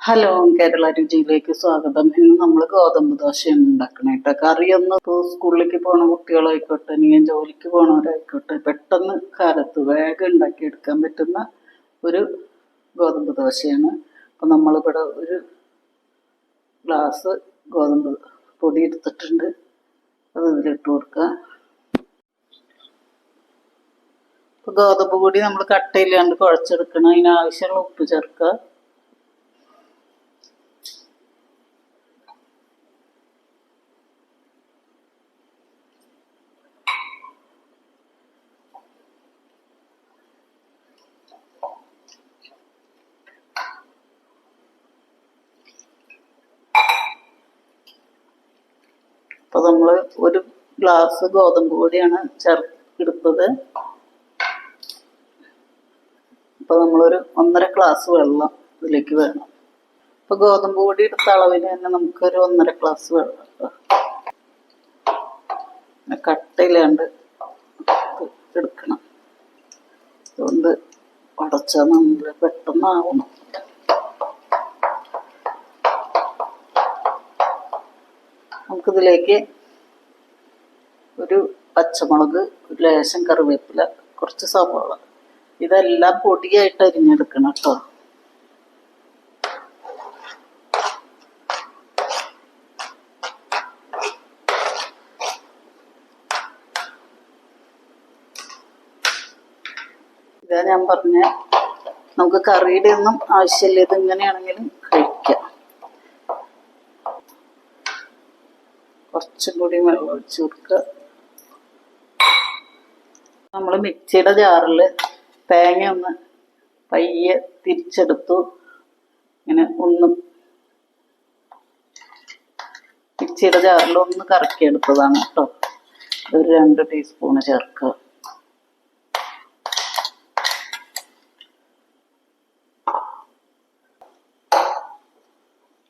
Hello Kerala രുചിയിലേക്ക് സ്വാഗതം. ഇന്ന് നമ്മൾ ഗോതമ്പ് ദോശയാണ് ഉണ്ടാക്കണേ കേട്ടോ. കറിയൊന്നും ഇപ്പോൾ സ്കൂളിലേക്ക് പോണ കുട്ടികളായിക്കോട്ടെ നീ ജോലിക്ക് പോണവരായിക്കോട്ടെ പെട്ടെന്ന് കാലത്ത് വേഗം ഉണ്ടാക്കിയെടുക്കാൻ പറ്റുന്ന ഒരു ഗോതമ്പ് ദോശയാണ്. അപ്പം നമ്മളിവിടെ ഒരു ഗ്ലാസ് ഗോതമ്പ് പൊടി എടുത്തിട്ടുണ്ട്. അത് ഇതിലിട്ട് കൊടുക്കുക ഇപ്പൊ ഗോതമ്പ് പൊടി നമ്മൾ കട്ടയില്ലാണ്ട് കുഴച്ചെടുക്കണം. അതിനാവശ്യമുള്ള ഉപ്പ് ചേർക്കുക. അപ്പൊ നമ്മൾ ഒരു ഗ്ലാസ് ഗോതമ്പ് പൊടിയാണ് ചേർത്തെടുത്തത് അപ്പൊ നമ്മളൊരു ഒന്നര ഗ്ലാസ് വെള്ളം ഇതിലേക്ക് വേണം. അപ്പോൾ ഗോതമ്പ് പൊടി എടുത്ത അളവിന് തന്നെ നമുക്കൊരു ഒന്നര ഗ്ലാസ് വെള്ളം കട്ടയിലാണ്ട് എടുക്കണം. അതുകൊണ്ട് ഉടച്ചാൽ നമ്മൾ പെട്ടെന്നാവണം. നമുക്കിതിലേക്ക് ഒരു പച്ചമുളക് ഒരു ലേശം കറിവേപ്പില കുറച്ച് സവാള. ഇതെല്ലാം പൊടിയായിട്ട് അരിഞ്ഞെടുക്കണം കേട്ടോ. ഇതാ ഞാൻ പറഞ്ഞ നമുക്ക് കറിയുടെ ഒന്നും ആവശ്യമില്ല. ഇത് ഇങ്ങനെയാണെങ്കിലും കുറച്ചും കൂടി ഒഴിച്ച് കൊടുക്കുക നമ്മൾ മിക്സിയുടെ ജാറിൽ തേങ്ങ ഒന്ന് പയ്യെ തിരിച്ചെടുത്തു. ഇങ്ങനെ ഒന്ന് മിക്സിയുടെ ജാറിൽ ഒന്ന് കറക്കിയെടുത്തതാണ് കേട്ടോ. ഒരു രണ്ട് ടീസ്പൂണ് ചേർക്കുക.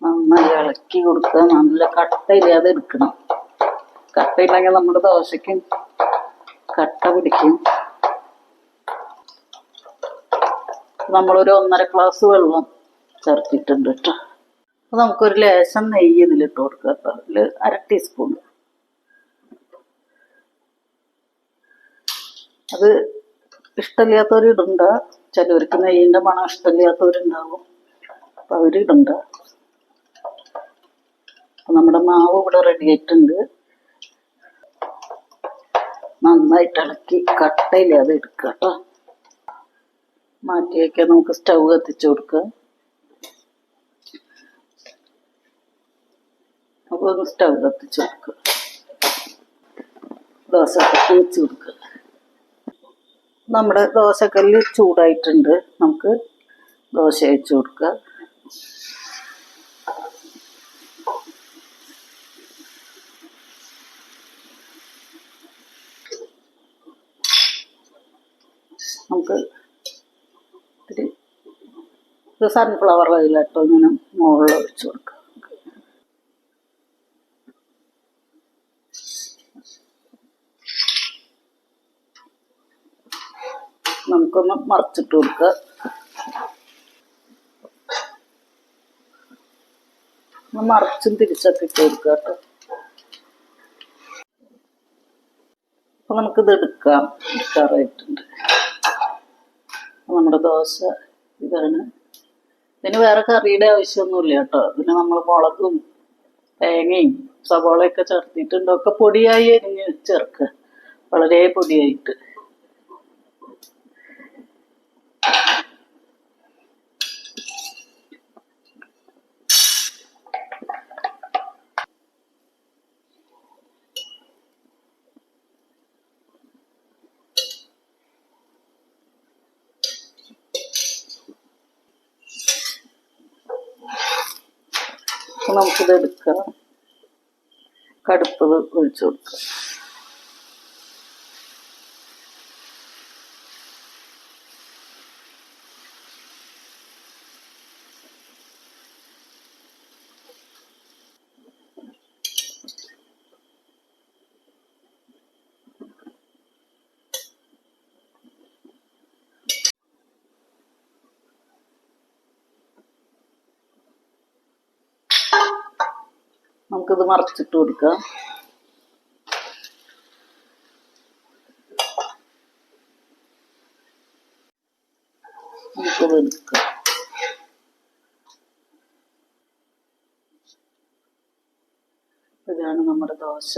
നന്നായി ഇളക്കി കൊടുക്കുക. നല്ല കട്ടയില്ലാതെ എടുക്കണം. കട്ടയില്ലെങ്കിൽ നമ്മുടെ ദോശയ്ക്കും കട്ട പിടിക്കും. നമ്മളൊരു ഒന്നര ഗ്ലാസ് വെള്ളം ചേർത്തിട്ടുണ്ട് കേട്ടോ. അപ്പൊ നമുക്കൊരു ലേശം നെയ്യ് ഇതിലിട്ട് കൊടുക്കുക കേട്ടോ. അതിൽ അര ടീസ്പൂൺ. അത് ഇഷ്ടമില്ലാത്തവരിടണ്ട. ചിലവർക്ക് നെയ്യിന്റെ മണം ഇഷ്ടമില്ലാത്തവരുണ്ടാവും. അപ്പം അവരിടണ്ട. നമ്മുടെ മാവ് ഇവിടെ റെഡി ആയിട്ടുണ്ട്. നന്നായിട്ട് ഇളക്കി കട്ടയിൽ അത് എടുക്കുക കേട്ടോ. മാറ്റി വയ്ക്കാൻ നമുക്ക് സ്റ്റൗ കത്തിച്ചു കൊടുക്കുക അപ്പൊ ഒന്ന് സ്റ്റൗ കത്തിച്ചു കൊടുക്കുക ദോശക്കല്ല് വെച്ച് കൊടുക്കുക നമ്മുടെ ദോശക്കല്ല് ചൂടായിട്ടുണ്ട്. നമുക്ക് ദോശ വെച്ച് കൊടുക്കുക നമുക്ക് ഇത്തിരി ഒരു സൺഫ്ലവർ ഇട്ടോ ഇങ്ങനെ മുകളിൽ ഒഴിച്ചു കൊടുക്കുക നമുക്കൊന്ന് മറിച്ചിട്ട് കൊടുക്കുക. ഒന്ന് മറിച്ചും തിരിച്ചൊക്കെ ഇട്ട് കൊടുക്കുക കേട്ടോ. അപ്പൊ നമുക്കിത് എടുക്കാം. എടുക്കാറായിട്ടുണ്ട്. നമ്മുടെ ദോശ ഇതാണ്. ഇതിന് വേറെ കറിയുടെ ആവശ്യമൊന്നുമില്ല കേട്ടോ. പിന്നെ നമ്മൾ മുളകും തേങ്ങയും സവാളയൊക്കെ ചേർത്തിട്ടുണ്ട്. ഒക്കെ പൊടിയായി അരിഞ്ഞ് ചേർക്കുക. വളരെ പൊടിയായിട്ട്. നമുക്കിത് എടുക്കാം. കടുപ്പ് ഒഴിച്ചു കൊടുക്കുക നമുക്കിത് മറച്ചിട്ട് കൊടുക്കാം. ഇതാണ് നമ്മുടെ ദോശ.